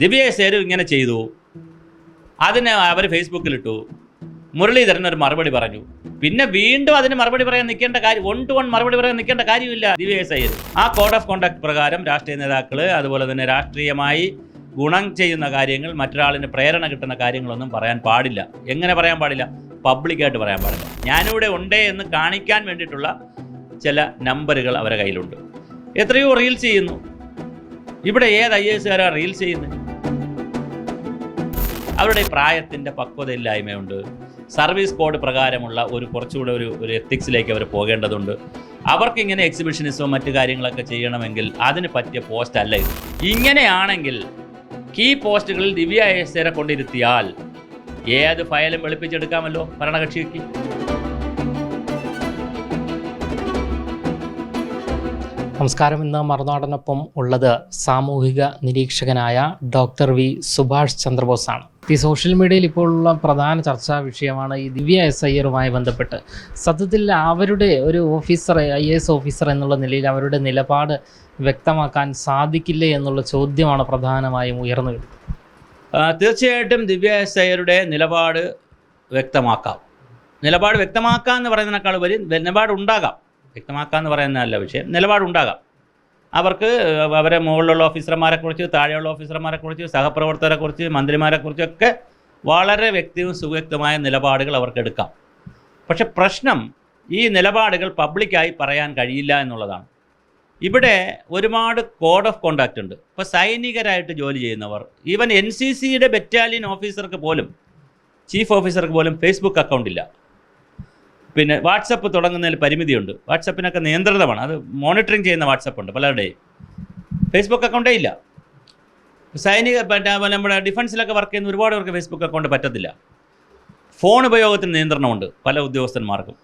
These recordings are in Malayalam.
ദിവ്യ സേരു ഇങ്ങനെ ചെയ്തു. അതിന് അവർ ഫേസ്ബുക്കിലിട്ടു. മുരളീധരൻ ഒരു മറുപടി പറഞ്ഞു. പിന്നെ വീണ്ടും അതിന് മറുപടി പറയാൻ നിൽക്കേണ്ട കാര്യം വൺ ടു വൺ മറുപടി പറയാൻ നിൽക്കേണ്ട കാര്യമില്ല ദിവ്യ എസ് അയ്യർ. ആ കോഡ് ഓഫ് കോണ്ടാക്ട് പ്രകാരം രാഷ്ട്രീയ നേതാക്കൾ അതുപോലെ തന്നെ രാഷ്ട്രീയമായി ഗുണം ചെയ്യുന്ന കാര്യങ്ങൾ മറ്റൊരാളിന് പ്രേരണ കിട്ടുന്ന കാര്യങ്ങളൊന്നും പറയാൻ പാടില്ല. എങ്ങനെ പറയാൻ പാടില്ല? പബ്ലിക്കായിട്ട് പറയാൻ പാടില്ല. ഞാനിവിടെ ഉണ്ടേ എന്ന് കാണിക്കാൻ വേണ്ടിയിട്ടുള്ള ചില നമ്പറുകൾ അവരുടെ കയ്യിലുണ്ട്. എത്രയോ റീൽസ് ചെയ്യുന്നു. ഇവിടെ ഏത് ഐ എസുകാരാണ് റീൽസ് ചെയ്യുന്നത്? അവരുടെ പ്രായത്തിന്റെ പക്വതയില്ലായ്മയുണ്ട്. സർവീസ് കോഡ് പ്രകാരമുള്ള ഒരു കുറച്ചുകൂടെ ഒരു ഒരു എത്തിക്സിലേക്ക് അവർ പോകേണ്ടതുണ്ട്. അവർക്ക് ഇങ്ങനെ എക്സിബിഷനിസവും മറ്റു കാര്യങ്ങളൊക്കെ ചെയ്യണമെങ്കിൽ അതിന് പറ്റിയ പോസ്റ്റ് അല്ല ഇത്. ഇങ്ങനെയാണെങ്കിൽ കീ പോസ്റ്റുകളിൽ ദിവ്യ ഏശ്വരെ കൊണ്ടിരുത്തിയാൽ ഏത് ഫയലും വെളുപ്പിച്ചെടുക്കാമല്ലോ ഭരണകക്ഷിക്ക്? നമസ്കാരം. ഇന്ന് മറുനാടനൊപ്പം ഉള്ളത് സാമൂഹിക നിരീക്ഷകനായ ഡോക്ടർ വി സുഭാഷ് ചന്ദ്രബോസാണ്. ഈ സോഷ്യൽ മീഡിയയിൽ ഇപ്പോഴുള്ള പ്രധാന ചർച്ചാ വിഷയമാണ് ഈ ദിവ്യ എസ് അയ്യറുമായി ബന്ധപ്പെട്ട്. സത്യത്തിൽ അവരുടെ ഒരു ഓഫീസർ ഐ എസ് ഓഫീസർ എന്നുള്ള നിലയിൽ അവരുടെ നിലപാട് വ്യക്തമാക്കാൻ സാധിക്കില്ലേ എന്നുള്ള ചോദ്യമാണ് പ്രധാനമായും ഉയർന്നു വരുന്നത്. തീർച്ചയായിട്ടും ദിവ്യ എസ് അയ്യരുടെ നിലപാട് വ്യക്തമാക്കാം. നിലപാട് വ്യക്തമാക്കാം എന്ന് പറയുന്നതിനേക്കാൾ വലിയ നിലപാടുണ്ടാകാം. വ്യക്തമാക്കാം എന്ന് പറയുന്നതല്ല വിഷയം നിലപാടുണ്ടാകാം. അവർക്ക് അവരെ മുകളിലുള്ള ഓഫീസർമാരെ കുറിച്ച് താഴെയുള്ള ഓഫീസർമാരെ കുറിച്ച് സഹപ്രവർത്തകരെ കുറിച്ച് മന്ത്രിമാരെ കുറിച്ചൊക്കെ വളരെ വ്യക്തിയും സുവ്യക്തമായ നിലപാടുകൾ അവർക്ക് എടുക്കാം. പക്ഷെ പ്രശ്നം ഈ നിലപാടുകൾ പബ്ലിക്കായി പറയാൻ കഴിയില്ല എന്നുള്ളതാണ്. ഇവിടെ ഒരുപാട് കോഡ് ഓഫ് കോണ്ടാക്റ്റ് ഉണ്ട്. ഇപ്പോൾ സൈനികരായിട്ട് ജോലി ചെയ്യുന്നവർ ഈവൻ എൻ സി സിയുടെ ബറ്റാലിയൻ ഓഫീസർക്ക് പോലും ചീഫ് ഓഫീസർക്ക് പോലും ഫേസ്ബുക്ക് അക്കൗണ്ട് ഇല്ല. പിന്നെ വാട്സപ്പ് തുടങ്ങുന്നതിൽ പരിമിതിയുണ്ട്. വാട്സപ്പിനൊക്കെ നിയന്ത്രിതമാണ്. അത് മോണിറ്ററിങ് ചെയ്യുന്ന വാട്സപ്പ് ഉണ്ട് പലരുടെയും. ഫേസ്ബുക്ക് അക്കൗണ്ടേ ഇല്ല. സൈനിക നമ്മുടെ ഡിഫൻസിലൊക്കെ വർക്ക് ചെയ്യുന്ന ഒരുപാട് പേർക്ക് ഫേസ്ബുക്ക് അക്കൗണ്ട് പറ്റത്തില്ല. ഫോൺ ഉപയോഗത്തിന് നിയന്ത്രണമുണ്ട് പല ഉദ്യോഗസ്ഥന്മാർക്കും.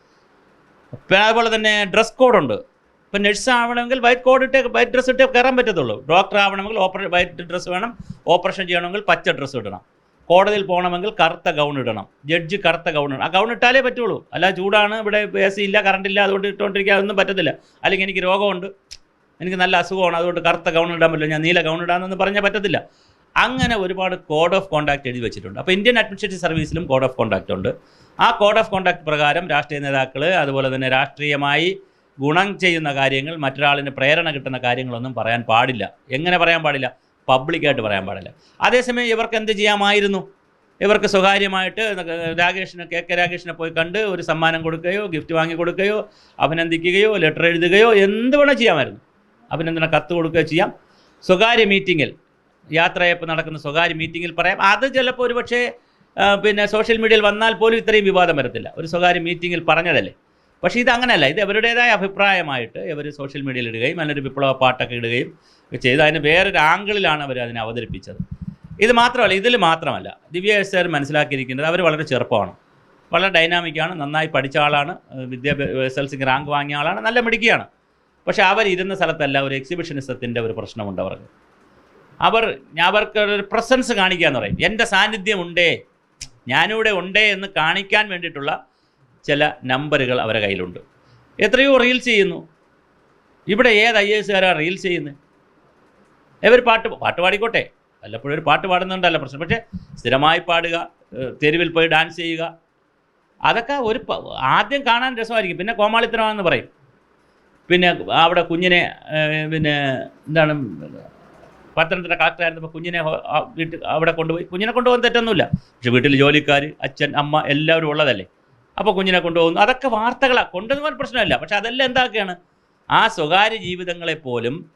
അതുപോലെ തന്നെ ഡ്രസ് കോഡുണ്ട് ഇപ്പം നഴ്സ് ആവണമെങ്കിൽ വൈറ്റ് കോഡ് ഇട്ട് വൈറ്റ് ഡ്രസ്സ് ഇട്ട് കയറാൻ പറ്റത്തുള്ളൂ. ഡോക്ടർ ആവണമെങ്കിൽ ഓപ്പറേ വൈറ്റ് ഡ്രസ്സ് വേണം. ഓപ്പറേഷൻ ചെയ്യണമെങ്കിൽ പച്ച ഡ്രസ്സ് ഇടണം. കോടതിയിൽ പോകണമെങ്കിൽ കറുത്ത ഗൗൺ ഇടണം. ജഡ്ജ് കറുത്ത ഗൗൺ ഇടണം. ആ ഗൗൺ ഇട്ടാലേ പറ്റുള്ളൂ. അല്ല ചൂടാണ് ഇവിടെ എ സി ഇല്ല കറണ്ട് ഇല്ല അതുകൊണ്ട് ഇട്ടുകൊണ്ടിരിക്കുക അതൊന്നും പറ്റത്തില്ല. അല്ലെങ്കിൽ എനിക്ക് രോഗമുണ്ട് എനിക്ക് നല്ല അസുഖമാണ് അതുകൊണ്ട് കറുത്ത ഗൗൺ ഇടാൻ പറ്റില്ല ഞാൻ നീല ഗൗൺ ഇടാമെന്നൊന്നും പറഞ്ഞാൽ പറ്റത്തില്ല. അങ്ങനെ ഒരുപാട് കോഡ് ഓഫ് കോണ്ടാക്ട് എഴുതി വെച്ചിട്ടുണ്ട്. അപ്പോൾ ഇന്ത്യൻ അഡ്മിനിസ്ട്രേറ്റീവ് സർവീസിലും കോഡ് ഓഫ് കോണ്ടാക്ട് ഉണ്ട്. ആ കോഡ് ഓഫ് കോണ്ടാക്ട് പ്രകാരം രാഷ്ട്രീയ നേതാക്കൾ അതുപോലെ തന്നെ രാഷ്ട്രീയമായി ഗുണം ചെയ്യുന്ന കാര്യങ്ങൾ മറ്റൊരാളിന് പ്രേരണ കിട്ടുന്ന കാര്യങ്ങളൊന്നും പറയാൻ പാടില്ല. എങ്ങനെ പറയാൻ പാടില്ല? പബ്ലിക്കായിട്ട് പറയാൻ പാടില്ല. അതേസമയം ഇവർക്ക് എന്ത് ചെയ്യാമായിരുന്നു? ഇവർക്ക് സ്വകാര്യമായിട്ട് രാകേഷിനെ കെ കെ രാകേഷിനെ പോയി കണ്ട് ഒരു സമ്മാനം കൊടുക്കുകയോ ഗിഫ്റ്റ് വാങ്ങി കൊടുക്കുകയോ അഭിനന്ദിക്കുകയോ ലെറ്റർ എഴുതുകയോ എന്ത് വേണം ചെയ്യാമായിരുന്നു. അഭിനന്ദന കത്ത് കൊടുക്കുകയോ ചെയ്യാം. സ്വകാര്യ മീറ്റിങ്ങിൽ യാത്രയപ്പോൾ നടക്കുന്ന സ്വകാര്യ മീറ്റിങ്ങിൽ പറയാം. അത് ചിലപ്പോൾ ഒരുപക്ഷേ പിന്നെ സോഷ്യൽ മീഡിയയിൽ വന്നാൽ പോലും ഇത്രയും വിവാദം വരത്തില്ല. ഒരു സ്വകാര്യ മീറ്റിങ്ങിൽ പറഞ്ഞതല്ലേ? പക്ഷേ ഇത് അങ്ങനെയല്ല ഇത് അവരുടേതായ അഭിപ്രായമായിട്ട് ഇവർ സോഷ്യൽ മീഡിയയിൽ ഇടുകയും നല്ലൊരു വിപ്ലവ പാട്ടൊക്കെ ഇടുകയും ചെയ്ത്. അതിന് വേറൊരു ആംഗിളിലാണ് അവർ അതിനെ അവതരിപ്പിച്ചത്. ഇത് മാത്രമല്ല ഇതിൽ മാത്രമല്ല ദിവ്യ ആർ മനസ്സിലാക്കിയിരിക്കുന്നത് അവർ വളരെ ചെറുപ്പമാണ്. വളരെ ഡൈനാമിക്കാണ് നന്നായി പഠിച്ച ആളാണ് വിദ്യാഭ്യാസ എസ് എൽ സിക്ക് റാങ്ക് വാങ്ങിയ ആളാണ് നല്ല മിടുക്കിയാണ്. പക്ഷേ അവർ ഇരുന്ന സ്ഥലത്തല്ല ഒരു എക്സിബിഷനിസത്തിന്റെ ഒരു പ്രശ്നമുണ്ട് അവർക്ക്. അവർ അവർക്ക് ഒരു പ്രസൻസ് കാണിക്കുക എന്ന് പറയും. എന്റെ സാന്നിധ്യം ഉണ്ടേ ഞാനിവിടെ ഉണ്ടേ എന്ന് കാണിക്കാൻ വേണ്ടിയിട്ടുള്ള ചില നമ്പറുകൾ അവരുടെ കയ്യിലുണ്ട്. എത്രയോ റീൽ ചെയ്യുന്നു. ഇവിടെ ഏത് ഐ എസുകാരാണ് റീൽസ് ചെയ്യുന്നത്? ഇവർ പാട്ട് പാട്ട് പാടിക്കോട്ടെ. വല്ലപ്പോഴും ഒരു പാട്ട് പാടുന്നുണ്ടല്ല പ്രശ്നം. പക്ഷേ സ്ഥിരമായി പാടുക തെരുവിൽ പോയി ഡാൻസ് ചെയ്യുക അതൊക്കെ ഒരു ആദ്യം കാണാൻ രസമായിരിക്കും. പിന്നെ കോമാളിത്തരമാണെന്ന് പറയും. പിന്നെ അവിടെ കുഞ്ഞിനെ പിന്നെ എന്താണ് പത്തനംതിട്ട കളക്ടറായിരുന്നപ്പോൾ കുഞ്ഞിനെ വീട്ടിൽ അവിടെ കൊണ്ടുപോയി. കുഞ്ഞിനെ കൊണ്ടുപോകാൻ തെറ്റൊന്നുമില്ല. പക്ഷെ വീട്ടിൽ ജോലിക്കാർ അച്ഛൻ അമ്മ എല്ലാവരും ഉള്ളതല്ലേ? അപ്പോൾ കുഞ്ഞിനെ കൊണ്ടുപോകുന്നു. അതൊക്കെ വാർത്തകളാണ് കൊണ്ടുപോകാൻ പ്രശ്നമല്ല. പക്ഷെ അതെല്ലാം എന്താക്കുകയാണ്? ആ സ്വകാര്യ ജീവിതങ്ങളെ പോലും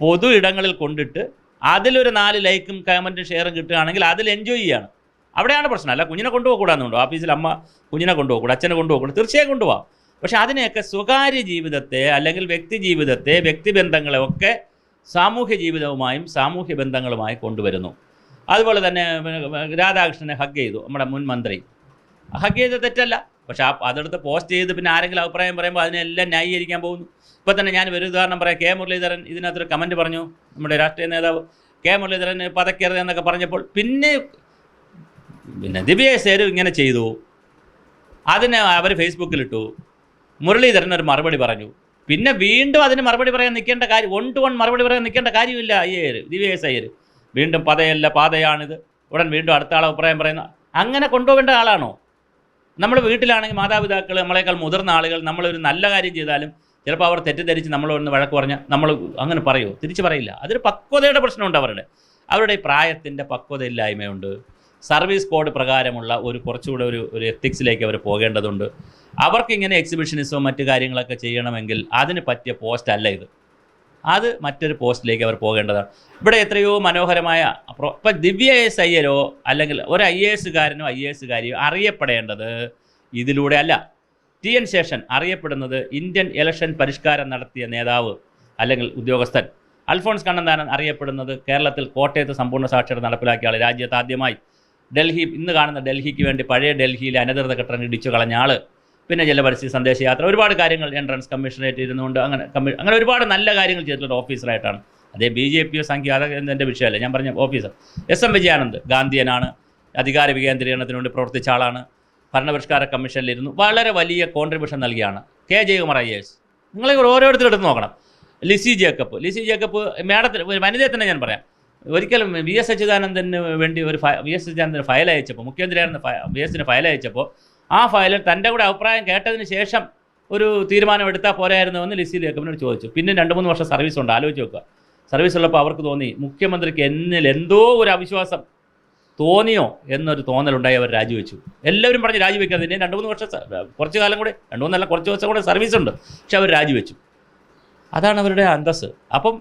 പൊതു ഇടങ്ങളിൽ കൊണ്ടിട്ട് അതിലൊരു നാല് ലൈക്കും കമന്റും ഷെയറും കിട്ടുകയാണെങ്കിൽ അതിൽ എൻജോയ് ചെയ്യാണ്. അവിടെയാണ് പ്രശ്നം. അല്ല കുഞ്ഞിനെ കൊണ്ടുപോകൂടാന്നുണ്ടോ? ഓഫീസിൽ അമ്മ കുഞ്ഞിനെ കൊണ്ടുപോകൂടാ അച്ഛനെ കൊണ്ടുപോകൂടാ തീർച്ചയായും കൊണ്ടുപോകാം പക്ഷെ അതിനെയൊക്കെ സ്വകാര്യ ജീവിതത്തെ അല്ലെങ്കിൽ വ്യക്തി ജീവിതത്തെ വ്യക്തിബന്ധങ്ങളെ ഒക്കെ സാമൂഹ്യ ജീവിതവുമായും സാമൂഹ്യ ബന്ധങ്ങളുമായി കൊണ്ടുവരുന്നു. അതുപോലെ തന്നെ രാധാകൃഷ്ണനെ ഹഗ് ചെയ്തു. നമ്മുടെ മുൻ മന്ത്രി. ഹഗ് ചെയ്ത തെറ്റല്ല. പക്ഷെ ആ അതെടുത്ത് പോസ്റ്റ് ചെയ്ത് പിന്നെ ആരെങ്കിലും അഭിപ്രായം പറയുമ്പോൾ അതിനെല്ലാം ന്യായീകരിക്കാൻ പോകുന്നു. ഇപ്പോൾ തന്നെ ഞാൻ ഒരു ഉദാഹരണം പറയാം. കെ മുരളീധരൻ ഇതിനകത്തൊരു കമന്റ് പറഞ്ഞു. നമ്മുടെ രാഷ്ട്രീയ നേതാവ് കെ മുരളീധരൻ പതക്കരുത് എന്നൊക്കെ പറഞ്ഞപ്പോൾ പിന്നെ പിന്നെ ദിവ്യ സേരു ഇങ്ങനെ ചെയ്തു. അതിനെ അവർ ഫേസ്ബുക്കിലിട്ടു മുരളീധരൻ ഒരു മറുപടി പറഞ്ഞു. പിന്നെ വീണ്ടും അതിന് മറുപടി പറയാൻ നിൽക്കേണ്ട കാര്യം വൺ ടു വൺ മറുപടി പറയാൻ നിൽക്കേണ്ട കാര്യമില്ല അയ്യർ ദിവ്യ എസ് അയ്യർ വീണ്ടും പതയല്ല പാതയാണിത്. ഉടൻ വീണ്ടും അടുത്ത ആൾ അഭിപ്രായം പറയുന്ന അങ്ങനെ കൊണ്ടുപോകേണ്ട ആളാണോ? നമ്മുടെ വീട്ടിലാണെങ്കിൽ മാതാപിതാക്കൾ നമ്മളെക്കാൾ മുതിർന്ന ആളുകൾ നമ്മളൊരു നല്ല കാര്യം ചെയ്താലും ചിലപ്പോൾ അവർ തെറ്റിദ്ധരിച്ച് നമ്മളൊന്ന് വഴക്ക് പറഞ്ഞാൽ നമ്മൾ അങ്ങനെ പറയുമോ തിരിച്ചു പറയില്ല. അതൊരു പക്വതയുടെ പ്രശ്നമുണ്ട് അവരുടെ. അവരുടെ പ്രായത്തിന്റെ പക്വതയില്ലായ്മയുണ്ട്. സർവീസ് കോഡ് പ്രകാരമുള്ള ഒരു കുറച്ചുകൂടെ ഒരു ഒരു എത്തിക്സിലേക്ക് അവർ പോകേണ്ടതുണ്ട്. അവർക്കിങ്ങനെ എക്സിബിഷനിസോ മറ്റു കാര്യങ്ങളൊക്കെ ചെയ്യണമെങ്കിൽ അതിന് പറ്റിയ പോസ്റ്റ് അല്ല ഇത്. അത് മറ്റൊരു പോസ്റ്റിലേക്ക് അവർ പോകേണ്ടതാണ്. ഇവിടെ എത്രയോ മനോഹരമായ ഇപ്പം ദിവ്യ എസ് അയ്യരോ അല്ലെങ്കിൽ ഒരു ഐ എ എസുകാരനോ ഐ എ എസുകാരിയോ അറിയപ്പെടേണ്ടത് ഇതിലൂടെ അല്ല. ടി എൻ ശേഷൻ അറിയപ്പെടുന്നത് ഇന്ത്യൻ ഇലക്ഷൻ പരിഷ്കാരം നടത്തിയ നേതാവ് അല്ലെങ്കിൽ ഉദ്യോഗസ്ഥൻ. അൽഫോൺസ് കണ്ണന്താനൻ അറിയപ്പെടുന്നത് കേരളത്തിൽ കോട്ടയത്ത് സമ്പൂർണ സാക്ഷരത നടപ്പിലാക്കിയ ആൾ രാജ്യത്ത് ആദ്യമായി ഡൽഹി ഇന്ന് കാണുന്ന ഡൽഹിക്ക് വേണ്ടി പഴയ ഡൽഹിയിലെ അനധികൃത കെട്ടിടങ്ങൾ ഇടിച്ചു കളഞ്ഞ ആൾ പിന്നെ ജലപരിസ്ഥിതി സന്ദേശയാത്ര ഒരുപാട് കാര്യങ്ങൾ എൻട്രൻസ് കമ്മീഷണറേറ്റ് ഇരുന്നുകൊണ്ട് അങ്ങനെ കമ്മീഷൻ അങ്ങനെ ഒരുപാട് നല്ല കാര്യങ്ങൾ ചെയ്തിട്ടുള്ള ഓഫീസറായിട്ടാണ് അതേ ബി ജെ പിയോ സംഖ്യ അതൊക്കെ വിഷയമല്ല ഞാൻ പറഞ്ഞ ഓഫീസർ എസ് എം വിജയാനന്ദ് ഗാന്ധിയനാണ്. അധികാര വികേന്ദ്രീകരണത്തിന് വേണ്ടി പ്രവർത്തിച്ച ആളാണ്. ഭരണപരിഷ്കാര കമ്മീഷനിലിരുന്നു. വളരെ വലിയ കോൺട്രിബ്യൂഷൻ നൽകിയാണ്. കെ ജയകുമാർ ഐ എസ് നിങ്ങളെ ഓരോരുത്തരും എടുത്ത് നോക്കണം. ലിസി ജേക്കബ്. ലിസി ജേക്കബ് മേഡത്തിന് ഒരു വനിതയെ തന്നെ ഞാൻ പറയാം. ഒരിക്കലും വി എസ് അച്യുതാനന്ദന് വേണ്ടി ഒരു വി എസ് അച്യുതാനന്ദന് ഫയൽ അയച്ചപ്പോൾ മുഖ്യമന്ത്രിയായിരുന്ന വി എസിന് ഫയൽ അയച്ചപ്പോൾ ആ ഫയലിൽ തന്റെ കൂടെ അഭിപ്രായം കേട്ടതിന് ശേഷം ഒരു തീരുമാനം എടുത്താൽ പോരായിരുന്നു എന്ന് ലിസി ലേഖമനോട് ചോദിച്ചു. പിന്നെ രണ്ട് മൂന്ന് വർഷം സർവീസ് ഉണ്ട്. ആലോചിച്ച് നോക്കുക. സർവീസ് ഉള്ളപ്പോൾ അവർക്ക് തോന്നി മുഖ്യമന്ത്രിക്ക് എന്നിൽ എന്തോ ഒരു അവിശ്വാസം തോന്നിയോ എന്നൊരു തോന്നലുണ്ടായി അവർ രാജിവെച്ചു. എല്ലാവരും പറഞ്ഞ് രാജിവെക്കാതെ ഇനി രണ്ട് മൂന്ന് വർഷം കുറച്ച് കാലം കൂടെ രണ്ട് മൂന്നല്ല കുറച്ച് ദിവസം കൂടെ സർവീസ് ഉണ്ട്. പക്ഷെ അവർ രാജിവെച്ചു. അതാണ് അവരുടെ അന്തസ് അപ്പം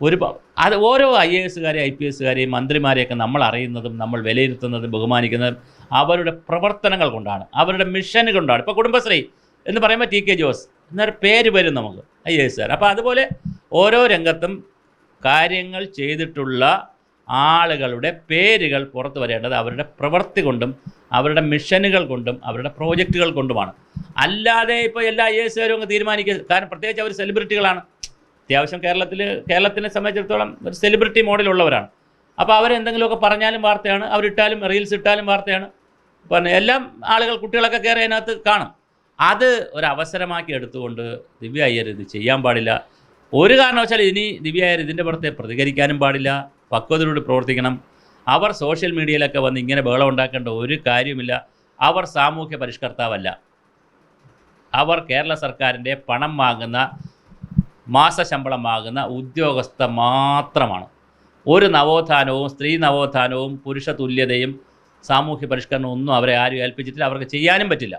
ഒരു അത് ഓരോ ഐ എ എസുകാരെയും ഐ പി എസുകാരെയും മന്ത്രിമാരെയൊക്കെ നമ്മൾ അറിയുന്നതും നമ്മൾ വിലയിരുത്തുന്നതും ബഹുമാനിക്കുന്നതും അവരുടെ പ്രവർത്തനങ്ങൾ കൊണ്ടാണ്. അവരുടെ മിഷൻ കൊണ്ടാണ്. ഇപ്പോൾ കുടുംബശ്രീ എന്ന് പറയുമ്പോൾ ടി കെ ജോസ് എന്നൊരു പേര് വരും നമുക്ക് ഐ എ എസുകാർ അപ്പോൾ അതുപോലെ ഓരോ രംഗത്തും കാര്യങ്ങൾ ചെയ്തിട്ടുള്ള ആളുകളുടെ പേരുകൾ പുറത്തു വരേണ്ടത് അവരുടെ പ്രവൃത്തി കൊണ്ടും അവരുടെ മിഷനുകൾ കൊണ്ടും അവരുടെ പ്രോജക്റ്റുകൾ കൊണ്ടുമാണ്. അല്ലാതെ ഇപ്പോൾ എല്ലാ ഐ എസുകാരും അങ്ങ് തീരുമാനിക്കുക കാരണം പ്രത്യേകിച്ച് അവർ സെലിബ്രിറ്റികളാണ് അത്യാവശ്യം കേരളത്തിൽ കേരളത്തിനെ സംബന്ധിച്ചിടത്തോളം ഒരു സെലിബ്രിറ്റി മോഡലുള്ളവരാണ് അപ്പോൾ അവരെന്തെങ്കിലുമൊക്കെ പറഞ്ഞാലും വാർത്തയാണ് അവരിട്ടാലും റീൽസ് ഇട്ടാലും വാർത്തയാണ്. പിന്നെ എല്ലാം ആളുകൾ കുട്ടികളൊക്കെ കയറി അതിനകത്ത് കാണും. അത് ഒരു അവസരമാക്കി എടുത്തുകൊണ്ട് ദിവ്യ അയ്യർ ഇത് ചെയ്യാൻ പാടില്ല. ഒരു കാരണവശാൽ ഇനി ദിവ്യ അയ്യർ ഇതിന്റെ പുറത്തെ പ്രതികരിക്കാനും പാടില്ല. പക്വതയോട് പ്രവർത്തിക്കണം. അവർ സോഷ്യൽ മീഡിയയിലൊക്കെ വന്ന് ഇങ്ങനെ ബഹളം ഉണ്ടാക്കേണ്ട ഒരു കാര്യമില്ല അവർ സാമൂഹ്യ പരിഷ്കർത്താവല്ല. അവർ കേരള സർക്കാരിന്റെ പണം വാങ്ങുന്ന മാസശമ്പളം വാങ്ങുന്ന ഉദ്യോഗസ്ഥ മാത്രമാണ്. ഒരു നവോത്ഥാനവും സ്ത്രീ നവോത്ഥാനവും പുരുഷ തുല്യതയും സാമൂഹ്യ പരിഷ്കരണവും ഒന്നും അവരെ ആരും ഏൽപ്പിച്ചിട്ടില്ല അവർക്ക് ചെയ്യാനും പറ്റില്ല.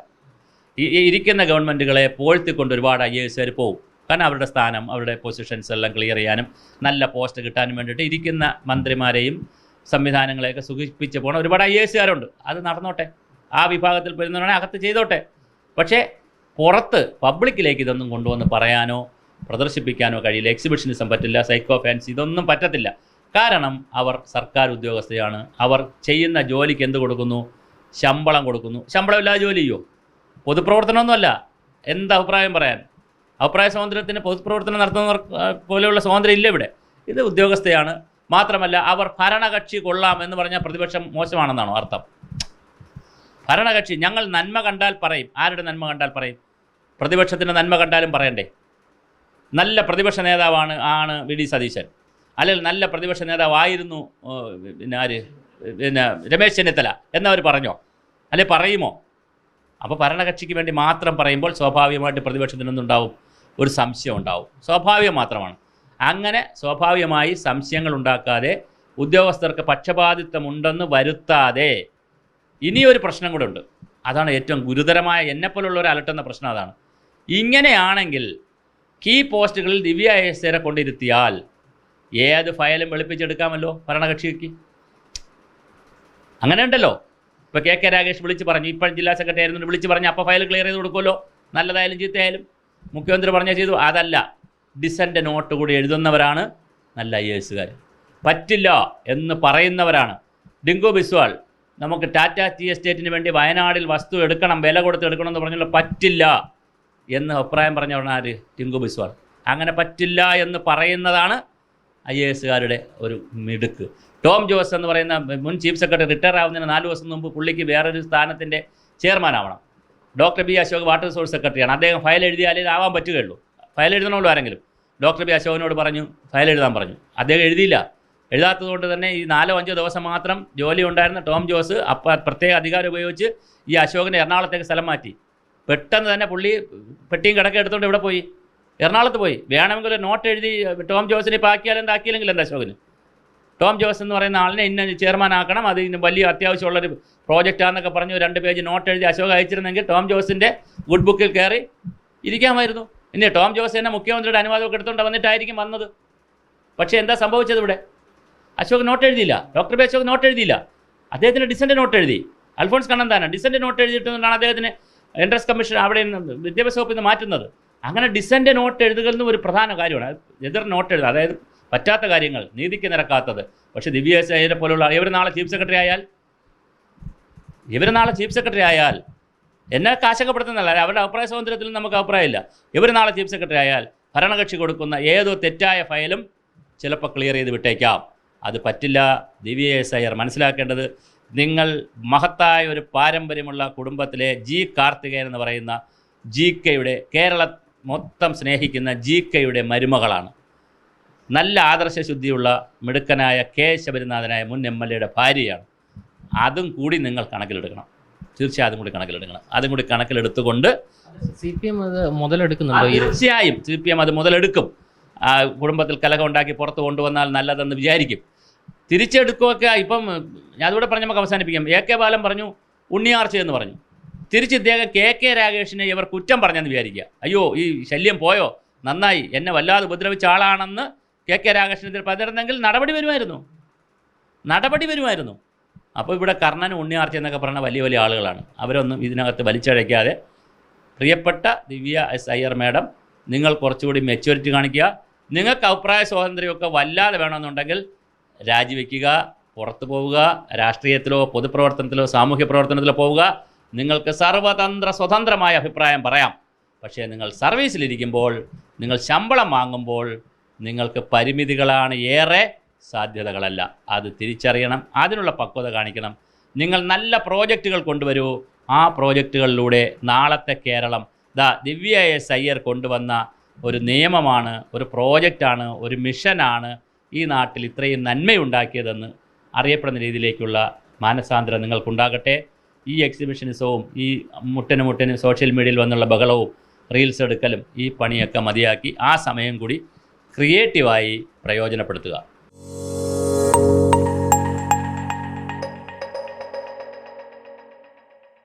ഈ ഇരിക്കുന്ന ഗവൺമെന്റുകളെ പോഴ്ത്തിക്കൊണ്ട് ഒരുപാട് ഐ എ എസുകാർ പോകും കാരണം അവരുടെ സ്ഥാനം അവരുടെ പൊസിഷൻസ് എല്ലാം ക്ലിയർ ചെയ്യാനും നല്ല പോസ്റ്റ് കിട്ടാനും വേണ്ടിയിട്ട് ഇരിക്കുന്ന മന്ത്രിമാരെയും സംവിധാനങ്ങളെയൊക്കെ സുഖിപ്പിച്ച് പോകണം ഒരുപാട് ഐ എസുകാരുണ്ട് അത് നടന്നോട്ടെ. ആ വിഭാഗത്തിൽ പെരുന്നവരാണെങ്കിൽ അകത്ത് ചെയ്തോട്ടെ. പക്ഷേ പുറത്ത് പബ്ലിക്കിലേക്ക് ഇതൊന്നും കൊണ്ടുവന്ന് പറയാനോ പ്രദർശിപ്പിക്കാനോ കഴിയില്ല എക്സിബിഷനിസം പറ്റില്ല സൈക്കോ ഫാൻസ് ഇതൊന്നും പറ്റത്തില്ല. കാരണം അവർ സർക്കാർ ഉദ്യോഗസ്ഥയാണ്. അവർ ചെയ്യുന്ന ജോലിക്ക് എന്ത് കൊടുക്കുന്നു? ശമ്പളം കൊടുക്കുന്നു. ശമ്പളമില്ലാതെ ജോലി ചെയ്യോ? പൊതുപ്രവർത്തനമൊന്നുമല്ല. എന്ത് അഭിപ്രായം പറയാൻ? അഭിപ്രായ സ്വാതന്ത്ര്യത്തിന് പൊതുപ്രവർത്തനം നടത്തുന്നവർ പോലെയുള്ള സ്വാതന്ത്ര്യം ഇല്ല ഇവിടെ. ഇത് ഉദ്യോഗസ്ഥയാണ്. മാത്രമല്ല അവർ ഭരണകക്ഷി കൊള്ളാം എന്ന് പറഞ്ഞാൽ പ്രതിപക്ഷം മോശമാണെന്നാണോ അർത്ഥം? ഭരണകക്ഷി ഞങ്ങൾ നന്മ കണ്ടാൽ പറയും. ആരുടെ നന്മ കണ്ടാൽ പറയും? പ്രതിപക്ഷത്തിന്റെ നന്മ കണ്ടാലും പറയണ്ടേ? നല്ല പ്രതിപക്ഷ നേതാവാണ് ആണ് വി ഡി സതീശൻ. അല്ലെങ്കിൽ നല്ല പ്രതിപക്ഷ നേതാവായിരുന്നു പിന്നെ ആര്? പിന്നെ രമേശ് ചെന്നിത്തല എന്നവർ പറഞ്ഞോ? അല്ലെ പറയുമോ? അപ്പോൾ ഭരണകക്ഷിക്ക് വേണ്ടി മാത്രം പറയുമ്പോൾ സ്വാഭാവികമായിട്ട് പ്രതിപക്ഷത്തിനൊന്നുണ്ടാവും ഒരു സംശയം ഉണ്ടാവും. സ്വാഭാവികം മാത്രമാണ്. അങ്ങനെ സ്വാഭാവികമായി സംശയങ്ങൾ ഉണ്ടാക്കാതെ ഉദ്യോഗസ്ഥർക്ക് പക്ഷപാതിത്വമുണ്ടെന്ന് വരുത്താതെ ഇനിയൊരു പ്രശ്നം കൂടെ ഉണ്ട്. അതാണ് ഏറ്റവും ഗുരുതരമായ എന്നെപ്പോലുള്ളവർ അലട്ടുന്ന പ്രശ്നം അതാണ്. ഇങ്ങനെയാണെങ്കിൽ കീ പോസ്റ്റുകളിൽ ദിവ്യ എസ്സേരെ കൊണ്ടിരുത്തിയാൽ ഏത് ഫയലും വെളുപ്പിച്ചെടുക്കാമല്ലോ ഭരണകക്ഷിക്ക്. അങ്ങനെ ഉണ്ടല്ലോ. ഇപ്പോൾ കെ കെ രാഗേഷ് വിളിച്ച് പറഞ്ഞു ഇപ്പം ജില്ലാ സെക്രട്ടറി ആയിരുന്നു വിളിച്ച് പറഞ്ഞു അപ്പോൾ ഫയൽ ക്ലിയർ ചെയ്ത് കൊടുക്കുമല്ലോ. നല്ലതായാലും ചീത്തയായാലും. മുഖ്യമന്ത്രി പറഞ്ഞാൽ ചെയ്തു. അതല്ല ഡിസന്റെ നോട്ട് കൂടി എഴുതുന്നവരാണ് നല്ല ഐ എസുകാർ പറ്റില്ല എന്ന് പറയുന്നവരാണ്. ഡിങ്കു ബിസ്വാൾ നമുക്ക് ടാറ്റ ടി എസ്റ്റേറ്റിന് വേണ്ടി വയനാടിൽ വസ്തു എടുക്കണം വില കൊടുത്ത് എടുക്കണം എന്ന് പറഞ്ഞല്ലോ പറ്റില്ല. എന്ന് അഭിപ്രായം പറഞ്ഞവരാണ് ആര് ടിങ്കു ബിസ്വാൾ. അങ്ങനെ പറ്റില്ല എന്ന് പറയുന്നതാണ് ഐ എ എസുകാരുടെ ഒരു മിടുക്ക്. ടോം ജോസ് എന്ന് പറയുന്ന മുൻ ചീഫ് സെക്രട്ടറി റിട്ടയർ ആവുന്നതിന് നാല് ദിവസം മുമ്പ് പുള്ളിക്ക് വേറൊരു സ്ഥാനത്തിന്റെ ചെയർമാൻ ആവണം. Doctor B Ashok water resource സെക്രട്ടറിയാണ്. അദ്ദേഹം ഫയൽ എഴുതിയാലേ ആവാൻ പറ്റുകയുള്ളൂ. ഫയൽ എഴുതണമല്ലോ ആരെങ്കിലും? ഡോക്ടർ ബി അശോകനോട് പറഞ്ഞു ഫയൽ എഴുതാൻ പറഞ്ഞു. അദ്ദേഹം എഴുതിയില്ല. എഴുതാത്തതുകൊണ്ട് തന്നെ ഈ നാലോ അഞ്ചോ ദിവസം മാത്രം ജോലി ഉണ്ടായിരുന്ന ടോം ജോസ് അപ്പം പ്രത്യേക അധികാരം ഉപയോഗിച്ച് ഈ അശോകനെ എറണാകുളത്തേക്ക് സ്ഥലം മാറ്റി. പെട്ടെന്ന് തന്നെ പുള്ളി പെട്ടിയും കിടക്ക എടുത്തുകൊണ്ട് ഇവിടെ പോയി. എറണാകുളത്ത് പോയി. വേണമെങ്കിൽ നോട്ട് എഴുതി ടോം ജോസിനെ പാക്കിയാലും ഇതാക്കിയില്ലെങ്കിൽ എന്താ അശോകന്? ടോം ജോസ് എന്ന് പറയുന്ന ആളിനെ ഇന്ന ചെയർമാൻ ആക്കണം. അത് ഇന്ന് വലിയ അത്യാവശ്യമുള്ളൊരു പ്രോജക്റ്റാന്നൊക്കെ പറഞ്ഞു രണ്ട് പേജ് നോട്ട് എഴുതി അശോക് അയച്ചിരുന്നെങ്കിൽ ടോം ജോസിന്റെ ഗുഡ് ബുക്കിൽ കയറി ഇരിക്കാമായിരുന്നു. ഇനി ടോം ജോസ് തന്നെ മുഖ്യമന്ത്രിയുടെ അനുവാദമൊക്കെ എടുത്തുകൊണ്ട് വന്നിട്ടായിരിക്കും വന്നത്. പക്ഷേ എന്താ സംഭവിച്ചത് ഇവിടെ? അശോക് നോട്ട് എഴുതിയില്ല. ഡോക്ടർ ബി അശോക് നോട്ട് എഴുതിയില്ല. അദ്ദേഹത്തിന് ഡിസന്റെ നോട്ട് എഴുതി. അൽഫോൺസ് കണ്ണന്താനം ഡിസന്റെ നോട്ട് എഴുതിയിട്ടുകൊണ്ടാണ് അദ്ദേഹത്തിന് എൻട്രൻസ് കമ്മീഷൻ അവിടെ നിന്ന് വിദ്യാഭ്യാസ വകുപ്പിൽ നിന്ന് മാറ്റുന്നത്. അങ്ങനെ ഡിസന്റെ നോട്ട് എഴുതുകയെന്നും ഒരു പ്രധാന കാര്യമാണ്. എതിർ നോട്ട് എഴുതുക. അതായത് പറ്റാത്ത കാര്യങ്ങൾ നീതിക്ക് നിരക്കാത്തത്. പക്ഷേ ദിവ്യ അയ്യരെ പോലുള്ള ഇവർ നാളെ ചീഫ് സെക്രട്ടറി ആയാൽ? ഇവർ നാളെ ചീഫ് സെക്രട്ടറി ആയാൽ? എന്നെ കാശകപ്പെടുത്തുന്നല്ല അവരുടെ അഭിപ്രായ സ്വാതന്ത്ര്യത്തിൽ നമുക്ക് അഭിപ്രായമില്ല. ഇവർ നാളെ ചീഫ് സെക്രട്ടറി ആയാൽ ഭരണകക്ഷി കൊടുക്കുന്ന ഏതോ തെറ്റായ ഫയലും ചിലപ്പോൾ ക്ലിയർ ചെയ്ത് വിട്ടേക്കാം. അത് പറ്റില്ല. ദിവ്യ എസ് അയ്യർ മനസ്സിലാക്കേണ്ടത് നിങ്ങൾ മഹത്തായ ഒരു പാരമ്പര്യമുള്ള കുടുംബത്തിലെ ജി കാർത്തികേയൻ എന്ന് പറയുന്ന ജി കെയുടെ കേരള മൊത്തം സ്നേഹിക്കുന്ന ജി കെയുടെ മരുമകളാണ്. നല്ല ആദർശശുദ്ധിയുള്ള മിടുക്കനായ കെ ശബരിനാഥനായ മുൻ എം എൽ എയുടെ ഭാര്യയാണ്. അതും കൂടി നിങ്ങൾ കണക്കിലെടുക്കണം. തീർച്ചയായും അതും കൂടി കണക്കിലെടുക്കണം. അതും കൂടി കണക്കിലെടുത്തുകൊണ്ട് സി പി എം അത് മുതലെടുക്കുന്നുണ്ടോ തീർച്ചയായും സി പി എം അത് മുതലെടുക്കും. ആ കുടുംബത്തിൽ കലഹം ഉണ്ടാക്കി പുറത്ത് കൊണ്ടുവന്നാൽ നല്ലതെന്ന് വിചാരിക്കും. തിരിച്ചെടുക്കുകയൊക്കെ ഇപ്പം ഞാനിവിടെ പറഞ്ഞ് നമുക്ക് അവസാനിപ്പിക്കാം. എ കെ ബാലൻ പറഞ്ഞു ഉണ്ണിയാർച്ച എന്ന് പറഞ്ഞു. തിരിച്ച് ഇദ്ദേഹം കെ കെ രാഗേഷിനെ ഇവർ കുറ്റം പറഞ്ഞെന്ന് വിചാരിക്കുക. അയ്യോ ഈ ശല്യം പോയോ? നന്നായി. എന്നെ വല്ലാതെ ഉപദ്രവിച്ച ആളാണെന്ന് കെ കെ രാഗേഷിനെതിരെ പറഞ്ഞിരുന്നെങ്കിൽ നടപടി വരുമായിരുന്നു. നടപടി വരുമായിരുന്നു. അപ്പോൾ ഇവിടെ കർണൻ ഉണ്ണിയാർച്ച എന്നൊക്കെ പറഞ്ഞ വലിയ വലിയ ആളുകളാണ്. അവരൊന്നും ഇതിനകത്ത് വലിച്ചഴയ്ക്കാതെ. പ്രിയപ്പെട്ട ദിവ്യ എസ് അയ്യർ മാഡം നിങ്ങൾ കുറച്ചുകൂടി മെച്യൂരിറ്റി കാണിക്കുക. നിങ്ങൾക്ക് അഭിപ്രായ സ്വാതന്ത്ര്യമൊക്കെ വല്ലാതെ വേണമെന്നുണ്ടെങ്കിൽ രാജിവെക്കുക പുറത്തു പോവുക രാഷ്ട്രീയത്തിലോ പൊതുപ്രവർത്തനത്തിലോ സാമൂഹ്യ പ്രവർത്തനത്തിലോ പോവുക. നിങ്ങൾക്ക് സർവതന്ത്ര സ്വതന്ത്രമായ അഭിപ്രായം പറയാം. പക്ഷേ നിങ്ങൾ സർവീസിലിരിക്കുമ്പോൾ നിങ്ങൾ ശമ്പളം വാങ്ങുമ്പോൾ നിങ്ങൾക്ക് പരിമിതികളാണ് ഏറെ സാധ്യതകളല്ല. അത് തിരിച്ചറിയണം അതിനുള്ള പക്വത കാണിക്കണം. നിങ്ങൾ നല്ല പ്രോജക്റ്റുകൾ കൊണ്ടുവരൂ. ആ പ്രോജക്റ്റുകളിലൂടെ നാളത്തെ കേരളം ദാ ദിവ്യ എസ് അയ്യർ കൊണ്ടുവന്ന ഒരു നിയമമാണ് ഒരു പ്രോജക്റ്റാണ് ഒരു മിഷനാണ് ഈ നാട്ടിൽ ഇത്രയും നന്മയുണ്ടാക്കിയതെന്ന് അറിയപ്പെടുന്ന രീതിയിലേക്കുള്ള മാനസാന്തരം നിങ്ങൾക്കുണ്ടാകട്ടെ. ഈ എക്സിബിഷനിസവും ഈ മുട്ടന് മുട്ടന് സോഷ്യൽ മീഡിയയിൽ വന്നുള്ള ബഹളവും റീൽസ് എടുക്കലും ഈ പണിയൊക്കെ മതിയാക്കി ആ സമയം കൂടി ക്രിയേറ്റീവായി പ്രയോജനപ്പെടുത്തുക.